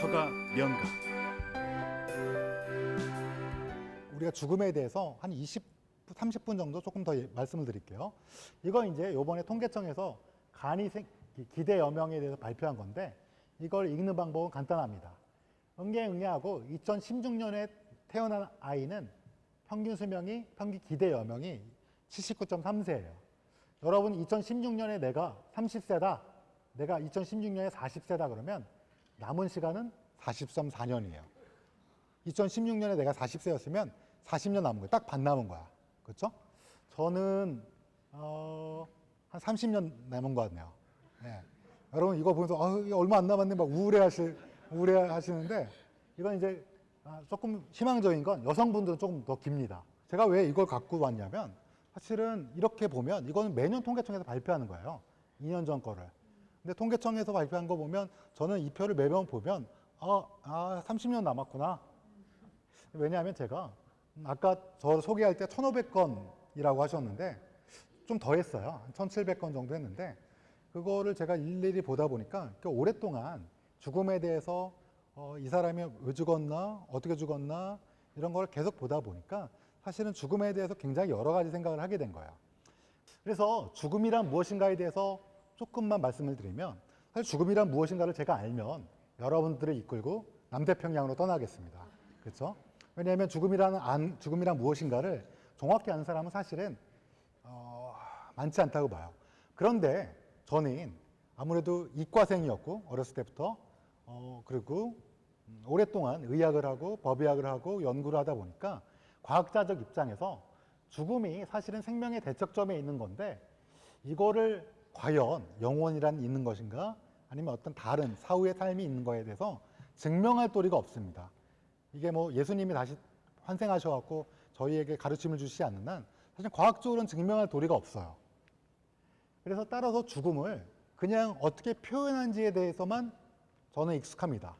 서가 명가 우리가 죽음에 대해서 한 20, 30분 정도 조금 더 예- 말씀을 드릴게요. 이거 이제 요번에 통계청에서 간이 생, 기- 기대 여명에 대해서 발표한 건데 이걸 읽는 방법은 간단합니다. 응애응애하고 2016년에 태어난 아이는 평균 수명이 평균 기대 여명이 79.3세예요. 여러분 2016년에 내가 30세다. 내가 2016년에 40세다 그러면 남은 시간은 40.4년이에요. 2016년에 내가 40세였으면 40년 남은 거야. 딱반 남은 거야. 그렇죠? 저는 어, 한 30년 남은 것 같네요. 예. 여러분 이거 보면서 아, 이거 얼마 안 남았네 막 우울해하시 우울해하시는데 이건 이제 아, 조금 희망적인 건 여성분들은 조금 더 깁니다. 제가 왜 이걸 갖고 왔냐면 사실은 이렇게 보면 이거는 매년 통계청에서 발표하는 거예요. 2년 전 거를. 근데 통계청에서 발표한 거 보면 저는 이 표를 매번 보면 아, 아 30년 남았구나. 왜냐하면 제가 아까 저 소개할 때 1,500건이라고 하셨는데 좀 더 했어요. 한 1,700건 정도 했는데 그거를 제가 일일이 보다 보니까 그 오랫동안 죽음에 대해서 어, 이 사람이 왜 죽었나, 어떻게 죽었나 이런 걸 계속 보다 보니까 사실은 죽음에 대해서 굉장히 여러 가지 생각을 하게 된 거예요. 그래서 죽음이란 무엇인가에 대해서 조금만 말씀을 드리면 사실 죽음이란 무엇인가를 제가 알면 여러분들을 이끌고 남태평양으로 떠나겠습니다. 그렇죠? 왜냐하면 죽음이라는 안, 죽음이란 무엇인가를 정확히 아는 사람은 사실은 어, 많지 않다고 봐요. 그런데 저는 아무래도 이과생이었고 어렸을 때부터 어, 그리고 음, 오랫동안 의학을 하고 법의학을 하고 연구를 하다 보니까 과학자적 입장에서 죽음이 사실은 생명의 대척점에 있는 건데 이거를 과연 영원이란 있는 것인가 아니면 어떤 다른 사후의 삶이 있는 거에 대해서 증명할 도리가 없습니다. 이게 뭐 예수님이 다시 환생하셔갖고 저희에게 가르침을 주시지 않는 한 사실 과학적으로는 증명할 도리가 없어요. 그래서 따라서 죽음을 그냥 어떻게 표현한지에 대해서만 저는 익숙합니다.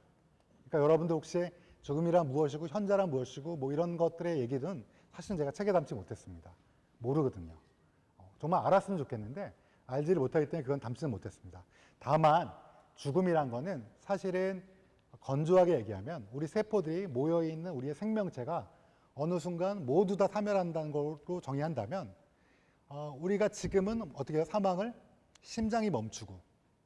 그러니까 여러분들 혹시 죽음이란 무엇이고 현자란 무엇이고 뭐 이런 것들의 얘기는 사실은 제가 책에 담지 못했습니다. 모르거든요. 어, 정말 알았으면 좋겠는데 알지를 못하기 때문에 그건 담지는 못했습니다. 다만 죽음이란 거는 사실은 건조하게 얘기하면 우리 세포들이 모여 있는 우리의 생명체가 어느 순간 모두 다 사멸한다는 걸로 정의한다면 어, 우리가 지금은 어떻게 해요? 사망을 심장이 멈추고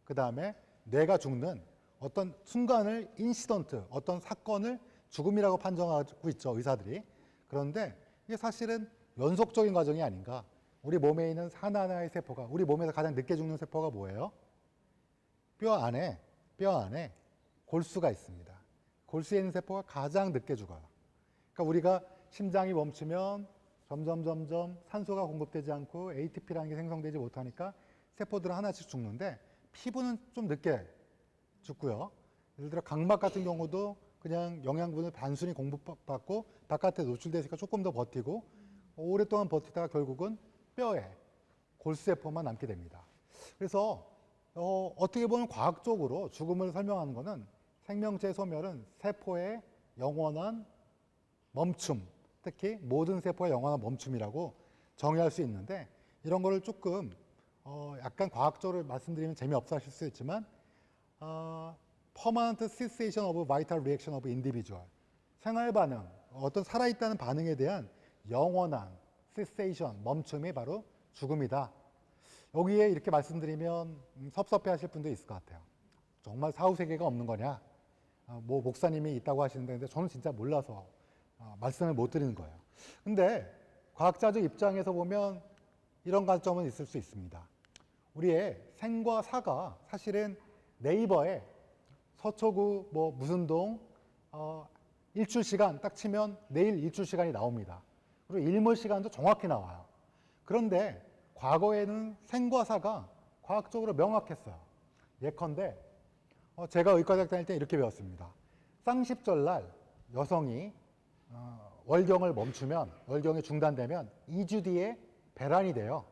그 다음에 뇌가 죽는 어떤 순간을 인시던트 어떤 사건을 죽음이라고 판정하고 있죠 의사들이 그런데 이게 사실은 연속적인 과정이 아닌가 우리 몸에 있는 하나하나의 세포가 우리 몸에서 가장 늦게 죽는 세포가 뭐예요? 뼈 안에 뼈 안에 골수가 있습니다. 골수에 있는 세포가 가장 늦게 죽어요. 그러니까 우리가 심장이 멈추면 점점 점점 산소가 공급되지 않고 ATP라는 게 생성되지 못하니까 세포들은 하나씩 죽는데 피부는 좀 늦게 죽고요. 예를 들어 각막 같은 경우도 그냥 영양분을 단순히 공급받고 바깥에 노출되니까 조금 더 버티고 오랫동안 버티다가 결국은 뼈에 골수세포만 남게 됩니다. 그래서 어, 어떻게 보면 과학적으로 죽음을 설명하는 것은 생명체 소멸은 세포의 영원한 멈춤, 특히 모든 세포의 영원한 멈춤이라고 정의할 수 있는데 이런 거를 조금 어, 약간 과학적으로 말씀드리면 재미없어 하실 수 있지만 어, permanent cessation of vital reaction of individual 생활 반응, 어떤 살아있다는 반응에 대한 영원한 cessation, 멈춤이 바로 죽음이다. 여기에 이렇게 말씀드리면 음, 섭섭해 하실 분도 있을 것 같아요. 정말 사후세계가 없는 거냐? 아, 뭐 목사님이 있다고 하시는데 저는 진짜 몰라서 아, 말씀을 못 드리는 거예요. 근데 과학자적 입장에서 보면 이런 관점은 있을 수 있습니다. 우리의 생과 사가 사실은 네이버에 서초구 뭐 무슨 동 어, 일출 시간 딱 치면 내일 일출 시간이 나옵니다. 그리고 일몰 시간도 정확히 나와요. 그런데 과거에는 생과 사가 과학적으로 명확했어요. 예컨대 어, 제가 의과대학 다닐 때 이렇게 배웠습니다. 쌍십절 날 여성이 어, 월경을 멈추면 월경이 중단되면 2주 뒤에 배란이 돼요.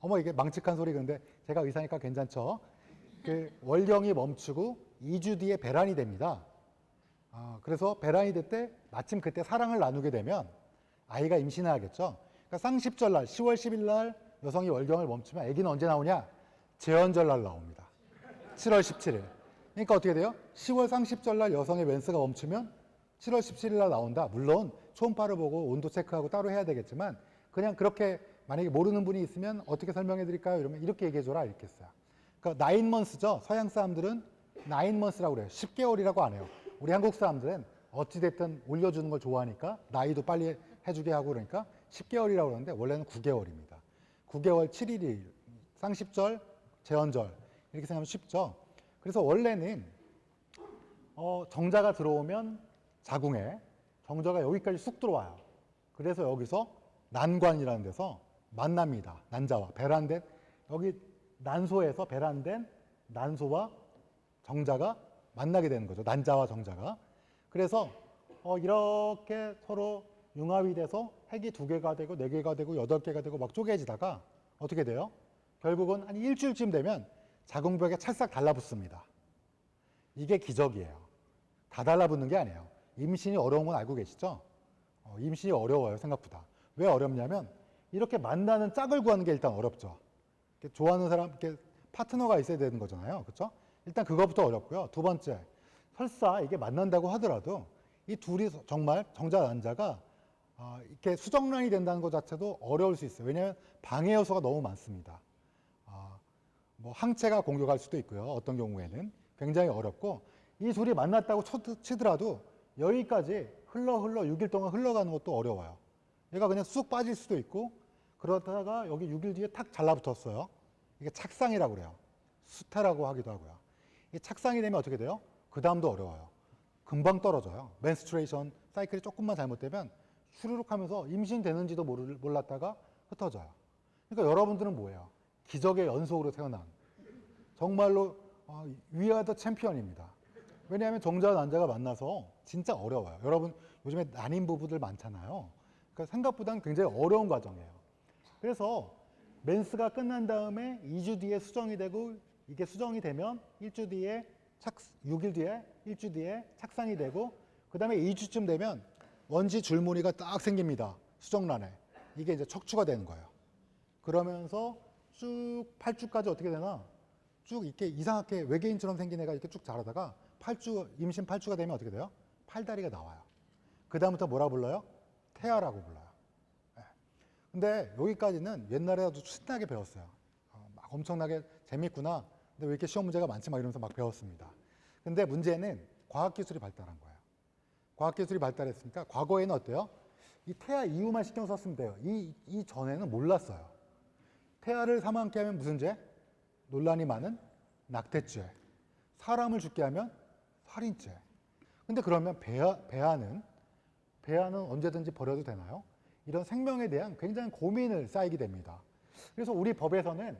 어머 이게 망측한 소리 근데 제가 의사니까 괜찮죠? 그 월경이 멈추고 2주 뒤에 배란이 됩니다. 아, 그래서 배란이 될 때 마침 그때 사랑을 나누게 되면 아이가 임신을 하겠죠. 그러니까 쌍십절 날 10월 10일 날 여성이 월경을 멈추면 아기는 언제 나오냐? 제헌절날 나옵니다. 7월 17일. 그러니까 어떻게 돼요? 10월 30절 날 여성의 멘스가 멈추면 7월 17일 날 나온다. 물론 초음파를 보고 온도 체크하고 따로 해야 되겠지만 그냥 그렇게 만약에 모르는 분이 있으면 어떻게 설명해 드릴까요? 이러면 이렇게 얘기해 줘라 이렇게 했어요. 그러니까 9 months죠. 서양 사람들은 9 months라고 그래요. 10개월이라고 안 해요. 우리 한국 사람들은 어찌 됐든 올려 주는 걸 좋아하니까 나이도 빨리 해 주게 하고 그러니까 10개월이라고 그러는데 원래는 9개월입니다. 9개월 7일이 상십절, 제헌절 이렇게 생각하면 쉽죠. 그래서 원래는 어, 정자가 들어오면 자궁에 정자가 여기까지 쑥 들어와요. 그래서 여기서 난관이라는 데서 만납니다. 난자와 배란된 여기 난소에서 배란된 난소와 정자가 만나게 되는 거죠. 난자와 정자가. 그래서 어, 이렇게 서로 융합이 돼서 핵이 두 개가 되고 네 개가 되고 여덟 개가 되고 막 쪼개지다가 어떻게 돼요? 결국은 한 일주일쯤 되면 자궁벽에 찰싹 달라붙습니다. 이게 기적이에요. 다 달라붙는 게 아니에요. 임신이 어려운 건 알고 계시죠? 어, 임신이 어려워요, 생각보다. 왜 어렵냐면 이렇게 만나는 짝을 구하는 게 일단 어렵죠. 좋아하는 사람, 이렇게 파트너가 있어야 되는 거잖아요. 그렇죠? 일단 그거부터 어렵고요. 두 번째, 설사 이게 만난다고 하더라도 이 둘이 정말 정자 난자가 아, 이렇게 수정란이 된다는 것 자체도 어려울 수 있어요. 왜냐하면 방해 요소가 너무 많습니다. 아, 뭐 항체가 공격할 수도 있고요. 어떤 경우에는 굉장히 어렵고 이 둘이 만났다고 쳐- 치더라도 여기까지 흘러 흘러 6일 동안 흘러가는 것도 어려워요. 얘가 그냥 쑥 빠질 수도 있고 그러다가 여기 6일 뒤에 탁 잘라붙었어요. 이게 착상이라고 그래요. 수태라고 하기도 하고요. 이 착상이 되면 어떻게 돼요? 그 다음도 어려워요. 금방 떨어져요. 맨스트레이션 사이클이 조금만 잘못되면 슈르륵 하면서 임신되는지도 몰랐다가 흩어져요. 그러니까 여러분들은 뭐예요? 기적의 연속으로 태어난 정말로 어, 위아더 챔피언입니다. 왜냐하면 정자와 난자가 만나서 진짜 어려워요. 여러분 요즘에 난임 부부들 많잖아요. 그러니까 생각보다는 굉장히 어려운 과정이에요. 그래서 맨스가 끝난 다음에 2주 뒤에 수정이 되고 이게 수정이 되면 1주 뒤에 착 6일 뒤에 1주 뒤에 착상이 되고 그다음에 2주쯤 되면 원지 줄무늬가 딱 생깁니다. 수정란에. 이게 이제 척추가 되는 거예요. 그러면서 쭉 8주까지 어떻게 되나? 쭉 이렇게 이상하게 외계인처럼 생긴 애가 이렇게 쭉 자라다가 8주 임신 8주가 되면 어떻게 돼요? 팔다리가 나와요. 그다음부터 뭐라 불러요? 태아라고 불러요. 예. 근데 여기까지는 옛날에도 신나게 배웠어요. 어, 막 엄청나게 재밌구나. 근데 왜 이렇게 시험 문제가 많지? 막 이러면서 막 배웠습니다. 근데 문제는 과학기술이 발달한 거예요. 과학기술이 발달했으니까 과거에는 어때요? 이 태아 이후만 신경 썼으면 돼요. 이, 이 전에는 몰랐어요. 태아를 사망케 하면 무슨 죄? 논란이 많은 낙태죄. 사람을 죽게 하면 살인죄. 근데 그러면 배아, 배아는 배아는 언제든지 버려도 되나요? 이런 생명에 대한 굉장히 고민을 쌓이게 됩니다. 그래서 우리 법에서는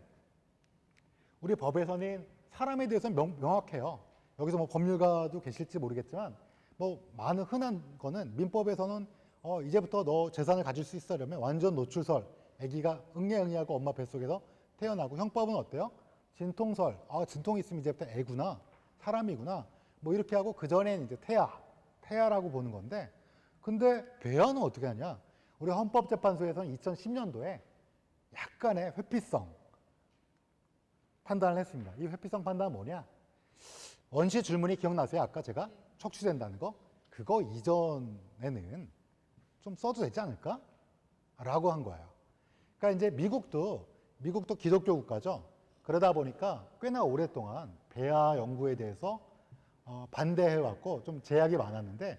우리 법에서는 사람에 대해서 명, 명확해요. 여기서 뭐 법률가도 계실지 모르겠지만 뭐 많은 흔한 거는 민법에서는 어 이제부터 너 재산을 가질 수 있으려면 완전 노출설 아기가 응애응애하고 엄마 뱃속에서 태어나고 형법은 어때요? 진통설 아 진통이 있으면 이제부터 애구나 사람이구나 뭐 이렇게 하고 그 전엔 이제 태아 태아라고 보는 건데 근데 배아는 어떻게 하냐 우리 헌법재판소에서는 2010년도에 약간의 회피성 판단을 했습니다. 이 회피성 판단은 뭐냐? 원시 줄무늬 기억나세요? 아까 제가 척추된다는 거? 그거 이전에는 좀 써도 되지 않을까? 라고 한 거예요. 그러니까 이제 미국도 미국도 기독교 국가죠. 그러다 보니까 꽤나 오랫동안 배아 연구에 대해서 어, 반대해 왔고 좀 제약이 많았는데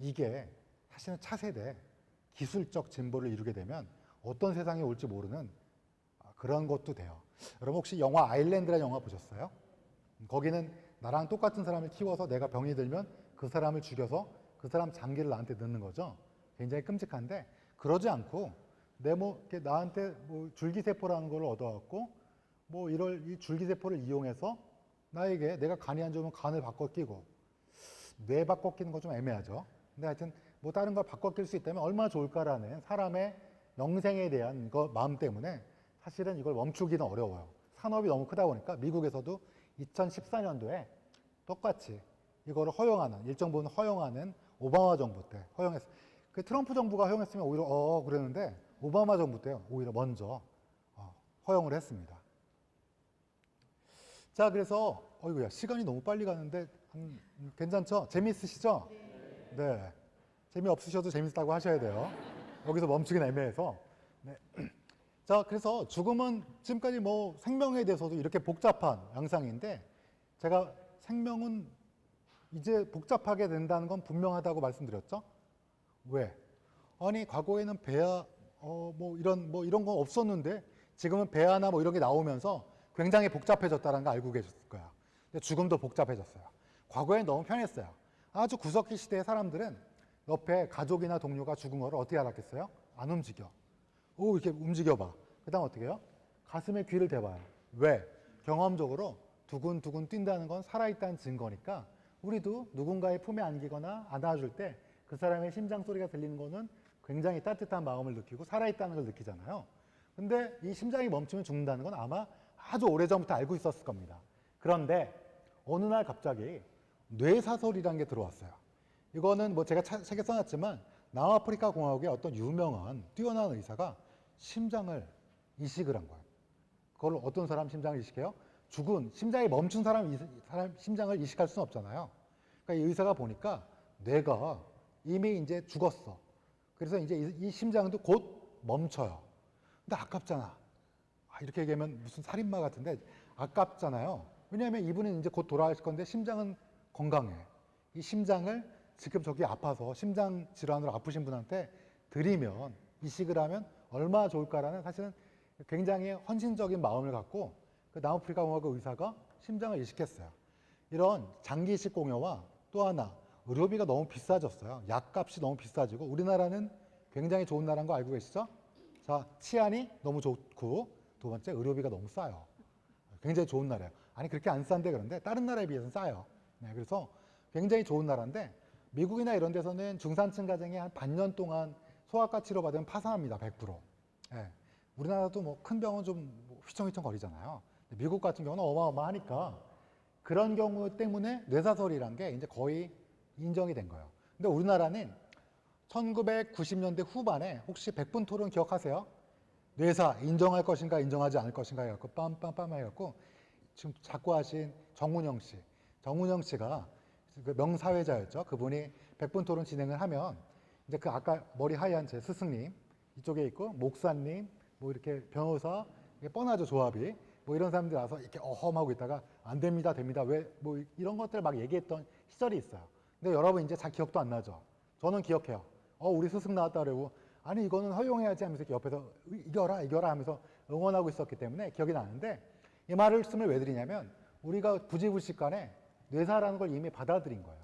이게 사실은 차세대 기술적 진보를 이루게 되면 어떤 세상이 올지 모르는 아, 그런 것도 돼요. 여러분 혹시 영화 아일랜드라는 영화 보셨어요? 거기는 나랑 똑같은 사람을 키워서 내가 병이 들면 그 사람을 죽여서 그 사람 장기를 나한테 넣는 거죠. 굉장히 끔찍한데 그러지 않고 내뭐 이렇게 나한테 뭐 줄기세포라는 걸 얻어갖고 뭐 이럴 이 줄기세포를 이용해서 나에게 내가 간이 안 좋으면 간을 바꿔 끼고 뇌 바꿔 끼는 거 좀 애매하죠. 근데 하여튼 뭐 다른 걸 바꿔 낄 수 있다면 얼마나 좋을까라는 사람의 영생에 대한 거 마음 때문에 사실은 이걸 멈추기는 어려워요. 산업이 너무 크다 보니까 미국에서도 2014년도에 똑같이 이거를 허용하는 일정 부분 허용하는 오바마 정부 때 허용했어요. 그 트럼프 정부가 허용했으면 오히려 어 그랬는데 오바마 정부 때 오히려 먼저 어, 허용을 했습니다. 자 그래서 어이구야 시간이 너무 빨리 가는데 한, 음, 괜찮죠? 재미있으시죠? 네. 재미없으셔도 재밌다고 하셔야 돼요. 여기서 멈추긴 애매해서. 네. 자, 그래서 죽음은 지금까지 뭐 생명에 대해서도 이렇게 복잡한 양상인데 제가 생명은 이제 복잡하게 된다는 건 분명하다고 말씀드렸죠? 왜? 아니 과거에는 배아 어 뭐 이런 뭐 이런 거 없었는데 지금은 배아나 뭐 이런 게 나오면서 굉장히 복잡해졌다는 거 알고 계셨을 거야. 근데 죽음도 복잡해졌어요. 과거엔 너무 편했어요. 아주 구석기 시대의 사람들은 옆에 가족이나 동료가 죽은 거를 어떻게 알았겠어요? 안 움직여. 오 이렇게 움직여봐. 그 다음 어떻게 해요? 가슴에 귀를 대봐요. 왜? 경험적으로 두근두근 뛴다는 건 살아있다는 증거니까 우리도 누군가의 품에 안기거나 안아줄 때 그 사람의 심장 소리가 들리는 거는 굉장히 따뜻한 마음을 느끼고 살아있다는 걸 느끼잖아요. 근데 이 심장이 멈추면 죽는다는 건 아마 아주 오래전부터 알고 있었을 겁니다. 그런데 어느 날 갑자기 뇌사설이라는 게 들어왔어요. 이거는 뭐 제가 차- 책에 써놨지만 남아프리카 공화국의 어떤 유명한 뛰어난 의사가 심장을 이식을 한 거예요. 그걸 어떤 사람 심장을 이식해요? 죽은 심장이 멈춘 사람, 이- 사람 심장을 이식할 수는 없잖아요. 그러니까 이 의사가 보니까 뇌가 이미 이제 죽었어. 그래서 이제 이, 이 심장도 곧 멈춰요. 근데 아깝잖아. 아, 이렇게 얘기하면 무슨 살인마 같은데 아깝잖아요. 왜냐하면 이분은 이제 곧 돌아가실 건데 심장은 건강해. 이 심장을 지금 저기 아파서 심장 질환으로 아프신 분한테 드리면 이식을 하면 얼마나 좋을까라는 사실은 굉장히 헌신적인 마음을 갖고 그 남아프리카 공화국 의사가 심장을 이식했어요. 이런 장기 이식 공여와 또 하나 의료비가 너무 비싸졌어요. 약값이 너무 비싸지고 우리나라는 굉장히 좋은 나라인 거 알고 계시죠? 자, 치안이 너무 좋고 두 번째 의료비가 너무 싸요. 굉장히 좋은 나라예요. 아니 그렇게 안 싼데 그런데 다른 나라에 비해서는 싸요. 네, 그래서 굉장히 좋은 나라인데 미국이나 이런 데서는 중산층 가정이 한 반년 동안 소아과 치료 받으면 파산합니다. 100%. 예. 우리나라도 뭐 큰 병원 좀뭐 휘청휘청 거리잖아요. 미국 같은 경우는 어마어마하니까 그런 경우 때문에 뇌사설이란 게 이제 거의 인정이 된 거예요. 근데 우리나라는 1990년대 후반에 혹시 백분 토론 기억하세요? 뇌사 인정할 것인가 인정하지 않을 것인가 해갖고 빰빰빰 해갖고 지금 자꾸 하신 정운영 씨, 정운영 씨가 그 명사회자였죠. 그분이 백분 토론 진행을 하면 이제 그 아까 머리 하얀 제 스승님 이쪽에 있고 목사님 뭐 이렇게 변호사 이게 뻔하죠 조합이 뭐 이런 사람들 와서 이렇게 어험하고 있다가 안 됩니다 됩니다 왜 뭐 이런 것들 막 얘기했던 시절이 있어요. 근데 여러분 이제 잘 기억도 안 나죠. 저는 기억해요. 어 우리 스승 나왔다 그러고 아니 이거는 허용해야지 하면서 이렇게 옆에서 이겨라 이겨라 하면서 응원하고 있었기 때문에 기억이 나는데 이 말씀을 왜 드리냐면 우리가 부지불식간에 뇌사라는 걸 이미 받아들인 거예요.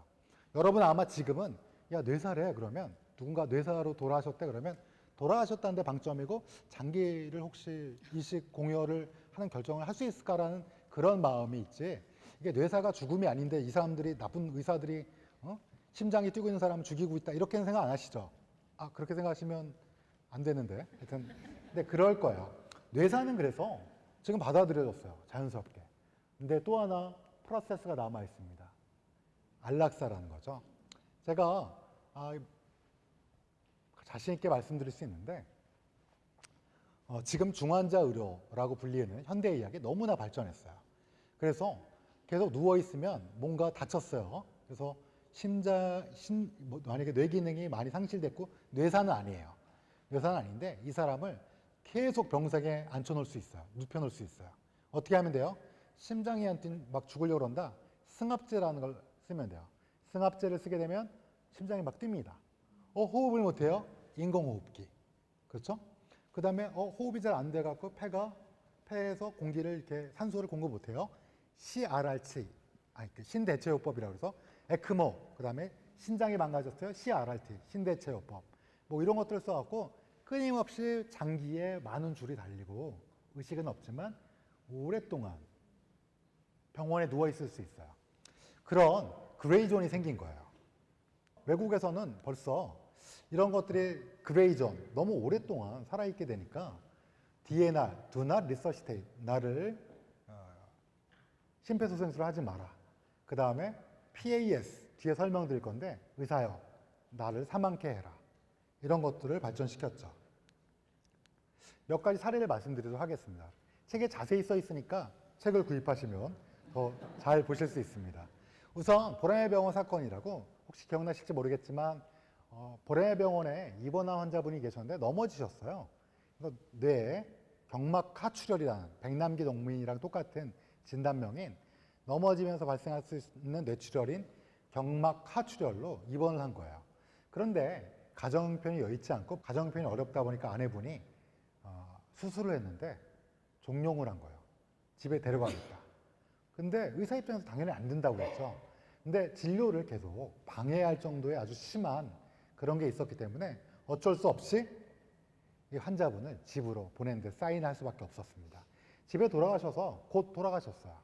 여러분 아마 지금은 야 뇌사래 그러면 누군가 뇌사로 돌아가셨대 그러면 돌아가셨다는데 방점이고 장기를 혹시 이식 공여를 하는 결정을 할 수 있을까라는 그런 마음이 있지 이게 뇌사가 죽음이 아닌데 이 사람들이 나쁜 의사들이 어? 심장이 뛰고 있는 사람을 죽이고 있다 이렇게는 생각 안 하시죠? 아 그렇게 생각하시면 안 되는데 하여튼 근데 그럴 거예요. 뇌사는 그래서 지금 받아들여졌어요 자연스럽게. 근데 또 하나 프로세스가 남아 있습니다. 안락사라는 거죠. 제가 아, 자신 있게 말씀드릴 수 있는데 어, 지금 중환자 의료라고 불리는 현대 의학이 너무나 발전했어요. 그래서 계속 누워 있으면 뭔가 다쳤어요. 그래서 심장 심 뭐, 만약에 뇌 기능이 많이 상실됐고 뇌사는 아니에요. 뇌사는 아닌데 이 사람을 계속 병상에 앉혀 놓을 수 있어요. 눕혀 놓을 수 있어요. 어떻게 하면 돼요? 심장이 막 죽으려고 그런다. 승합제라는 걸 쓰면 돼요. 승합제를 쓰게 되면 심장이 막 뜁니다. 어, 호흡을 못 해요? 인공호흡기. 그렇죠? 그 다음에 어, 호흡이 잘 안 돼갖고 폐가 폐에서 공기를 이렇게 산소를 공급 못해요. CRRT, 아니 그 신대체요법이라고 해서 에크모, 그 다음에 신장이 망가졌어요. CRRT, 신대체요법. 뭐 이런 것들을 써갖고 끊임없이 장기에 많은 줄이 달리고 의식은 없지만 오랫동안 병원에 누워 있을 수 있어요. 그런 그레이존이 생긴 거예요. 외국에서는 벌써 이런 것들이 그레이존 너무 오랫동안 살아있게 되니까 DNR, Do Not Resuscitate, 나를 어, 심폐소생술을 하지 마라. 그 다음에 PAS 뒤에 설명드릴 건데 의사여 나를 사망케 해라. 이런 것들을 발전시켰죠. 몇 가지 사례를 말씀드리도록 하겠습니다. 책에 자세히 써 있으니까 책을 구입하시면 더 잘 보실 수 있습니다. 우선 보라매 병원 사건이라고 혹시 기억나실지 모르겠지만 어, 보라매 병원에 입원한 환자분이 계셨는데 넘어지셨어요. 그래서 뇌에 경막 하출혈이라는 백남기 동민이랑 똑같은 진단명인 넘어지면서 발생할 수 있는 뇌출혈인 경막 하출혈로 입원을 한 거예요. 그런데 가정 형편이 여의치 않고 가정 형편이 어렵다 보니까 아내분이 어, 수술을 했는데 종용을 한 거예요. 집에 데려가겠다. 근데 의사 입장에서 당연히 안 된다고 그랬죠. 근데 진료를 계속 방해할 정도의 아주 심한 그런 게 있었기 때문에 어쩔 수 없이 이 환자분을 집으로 보내는데 사인할 수밖에 없었습니다. 집에 돌아가셔서 곧 돌아가셨어요.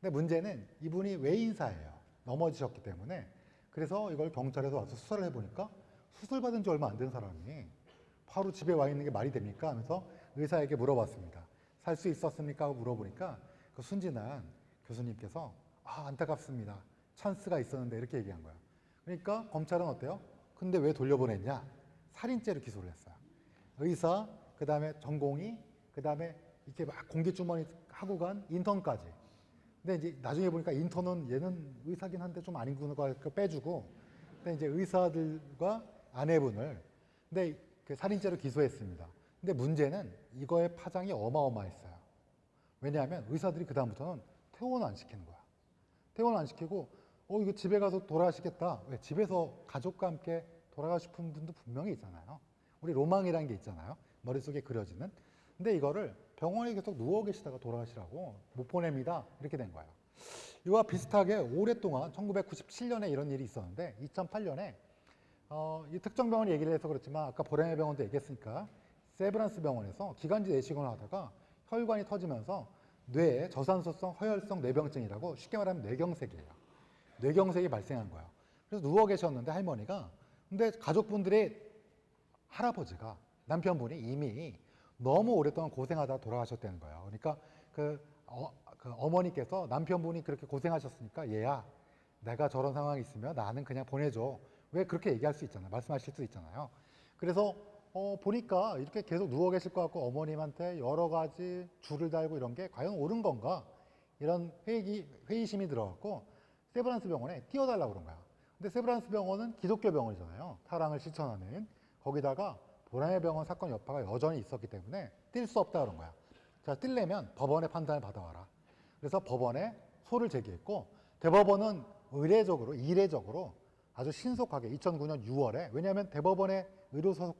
근데 문제는 이분이 외인사예요. 넘어지셨기 때문에 그래서 이걸 경찰에서 와서 수사를 해보니까 수술 받은 지 얼마 안 된 사람이 바로 집에 와 있는 게 말이 됩니까? 하면서 의사에게 물어봤습니다. 살 수 있었습니까? 하고 물어보니까 그 순진한 교수님께서 아 안타깝습니다. 찬스가 있었는데 이렇게 얘기한 거예요. 그러니까 검찰은 어때요? 근데 왜 돌려보냈냐? 살인죄로 기소를 했어요. 의사, 그 다음에 전공의, 그 다음에 이렇게 막 공기주머니 하고 간 인턴까지. 근데 이제 나중에 보니까 인턴은 얘는 의사긴 한데 좀 아닌구나 그 빼주고. 근데 이제 의사들과 아내분을 근데 그 살인죄로 기소했습니다. 근데 문제는 이거의 파장이 어마어마했어요. 왜냐하면 의사들이 그 다음부터는 퇴원 안 시키는 거야. 퇴원 안 시키고 어 이거 집에 가서 돌아가시겠다. 왜 집에서 가족과 함께 돌아가고 싶은 분도 분명히 있잖아요. 우리 로망이라는 게 있잖아요. 머릿속에 그려지는. 근데 이거를 병원에 계속 누워 계시다가 돌아가시라고 못 보냅니다. 이렇게 된 거예요. 이와 비슷하게 오랫동안 1997년에 이런 일이 있었는데 2008년에 어, 이 특정 병원 얘기를 해서 그렇지만 아까 보라매 병원도 얘기했으니까 세브란스 병원에서 기관지 내시경을 하다가 혈관이 터지면서 뇌에 저산소성 허혈성 뇌병증이라고 쉽게 말하면 뇌경색이에요. 뇌경색이 발생한 거예요. 그래서 누워 계셨는데 할머니가 근데 가족분들이 할아버지가 남편분이 이미 너무 오랫동안 고생하다 돌아가셨다는 거예요. 그러니까 그, 어, 그 어머니께서 남편분이 그렇게 고생하셨으니까 얘야 내가 저런 상황이 있으면 나는 그냥 보내줘. 왜 그렇게 얘기할 수 있잖아요. 말씀하실 수 있잖아요. 그래서 어, 보니까 이렇게 계속 누워 계실 것 같고 어머님한테 여러 가지 줄을 달고 이런 게 과연 옳은 건가? 이런 회의, 회의심이 들어갔고 세브란스 병원에 뛰어달라고 그런 거야. 근데 세브란스 병원은 기독교 병원이잖아요. 사랑을 실천하는. 거기다가 보라매 병원 사건 여파가 여전히 있었기 때문에 뛸 수 없다 그런 거야. 자, 뛸려면 법원의 판단을 받아와라. 그래서 법원에 소를 제기했고 대법원은 의례적으로 이례적으로 아주 신속하게 2009년 6월에 왜냐하면 대법원에 의료 소송,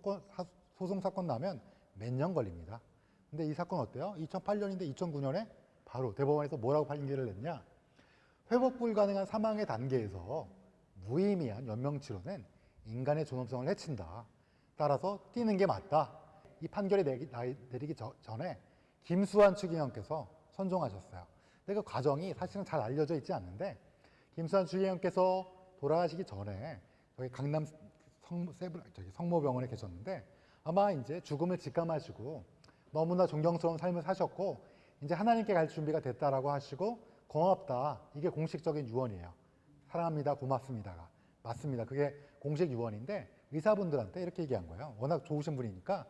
소송 사건 나면 몇 년 걸립니다. 근데 이 사건 어때요? 2008년인데 2009년에 바로 대법원에서 뭐라고 판결을 냈냐? 회복 불가능한 사망의 단계에서 무의미한 연명 치료는 인간의 존엄성을 해친다. 따라서 뛰는 게 맞다. 이 판결이 내기, 내리기 저- 전에 김수환 추기경께서 선종하셨어요. 근데 그 과정이 사실은 잘 알려져 있지 않는데 김수환 추기경께서 돌아가시기 전에 저희 강남 성, 세브, 저기 성모병원에 계셨는데 아마 이제 죽음을 직감하시고 너무나 존경스러운 삶을 사셨고 이제 하나님께 갈 준비가 됐다라고 하시고 고맙다. 이게 공식적인 유언이에요. 사랑합니다. 고맙습니다가 맞습니다. 그게 공식 유언인데 의사분들한테 이렇게 얘기한 거예요. 워낙 좋으신 분이니까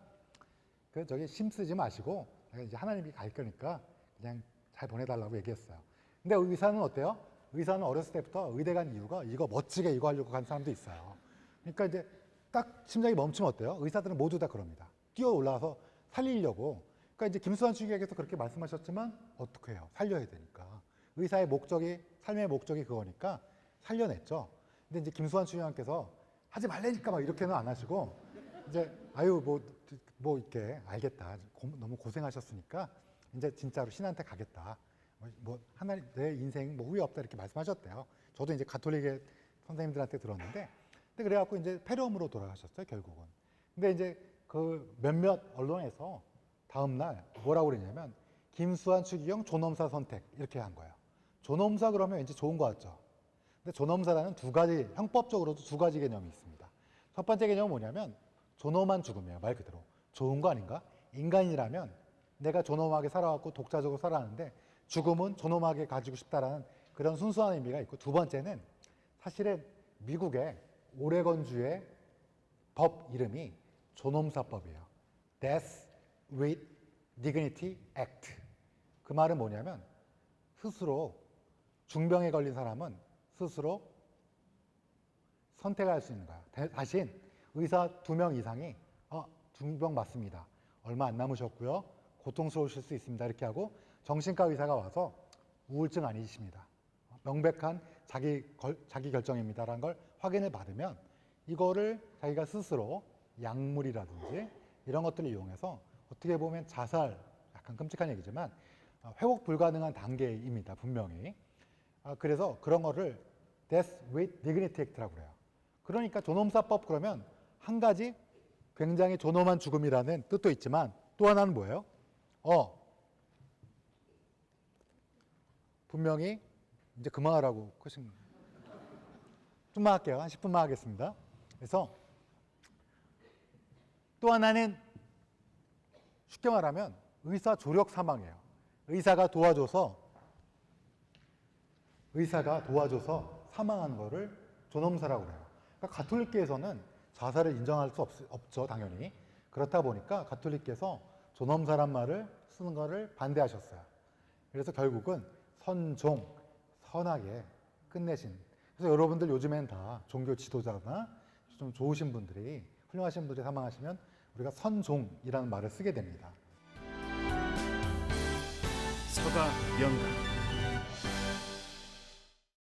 그 저기 힘쓰지 마시고 이제 하나님이 갈 거니까 그냥 잘 보내달라고 얘기했어요. 근데 의사는 어때요? 의사는 어렸을 때부터 의대 간 이유가 이거 멋지게 이거 하려고 간 사람도 있어요. 그러니까 이제 딱 심장이 멈추면 어때요? 의사들은 모두 다 그럽니다. 뛰어 올라와서 살리려고. 그러니까 이제 김수환 주기에게서 그렇게 말씀하셨지만 어떻게 해요? 살려야 되니까. 의사의 목적이 삶의 목적이 그거니까 살려냈죠. 근데 이제 김수환 주기께서 하지 말라니까 막 이렇게는 안 하시고 이제 아유 뭐뭐 이렇게 알겠다. 고- 너무 고생하셨으니까 이제 진짜로 신한테 가겠다. 뭐, 뭐 하나님 내 인생 뭐 후회 없다 이렇게 말씀하셨대요. 저도 이제 가톨릭의 선생님들한테 들었는데, 근데 그래갖고 이제 폐렴으로 돌아가셨어요 결국은. 근데 이제 그 몇몇 언론에서 다음 날 뭐라고 그랬냐면 김수환 추기경 존엄사 선택 이렇게 한 거예요. 존엄사 그러면 왠지 좋은 거 같죠. 근데 존엄사라는 두 가지 형법적으로도 두 가지 개념이 있습니다. 첫 번째 개념은 뭐냐면 존엄한 죽음이에요 말 그대로 좋은 거 아닌가? 인간이라면 내가 존엄하게 살아왔고 독자적으로 살아왔는데 죽음은 존엄하게 가지고 싶다라는 그런 순수한 의미가 있고 두 번째는 사실은 미국의 오레건주의 법 이름이 존엄사법이에요. Death with Dignity Act. 그 말은 뭐냐면 스스로 중병에 걸린 사람은 스스로 선택할 수 있는 거야. 대- 대신 의사 두 명 이상이 아, 중병 맞습니다. 얼마 안 남으셨고요. 고통스러우실 수 있습니다. 이렇게 하고 정신과 의사가 와서 우울증 아니십니다. 명백한 자기 걸, 자기 결정입니다라는 걸 확인을 받으면 이거를 자기가 스스로 약물이라든지 이런 것들을 이용해서 어떻게 보면 자살 약간 끔찍한 얘기지만 어, 회복 불가능한 단계입니다 분명히 아, 그래서 그런 거를 Death with Dignity Act라고 그래요 그러니까 존엄사법 그러면 한 가지 굉장히 존엄한 죽음이라는 뜻도 있지만 또 하나는 뭐예요? 어 분명히 이제 그만하라고 크신 좀만 할게요. 한 10분만 하겠습니다. 그래서 또 하나는 쉽게 말하면 의사 조력 사망이에요. 의사가 도와줘서 의사가 도와줘서 사망한 거를 존엄사라고 그래요. 그러니까 가톨릭계에서는 자살을 인정할 수 없, 없죠, 당연히. 그렇다 보니까 가톨릭께서 존엄사란 말을 쓰는 거를 반대하셨어요. 그래서 결국은 선종, 선하게 끝내신. 그래서 여러분들 요즘엔 다 종교 지도자나 좀 좋으신 분들이 훌륭하신 분들이 사망하시면 우리가 선종이라는 말을 쓰게 됩니다. 서가 명가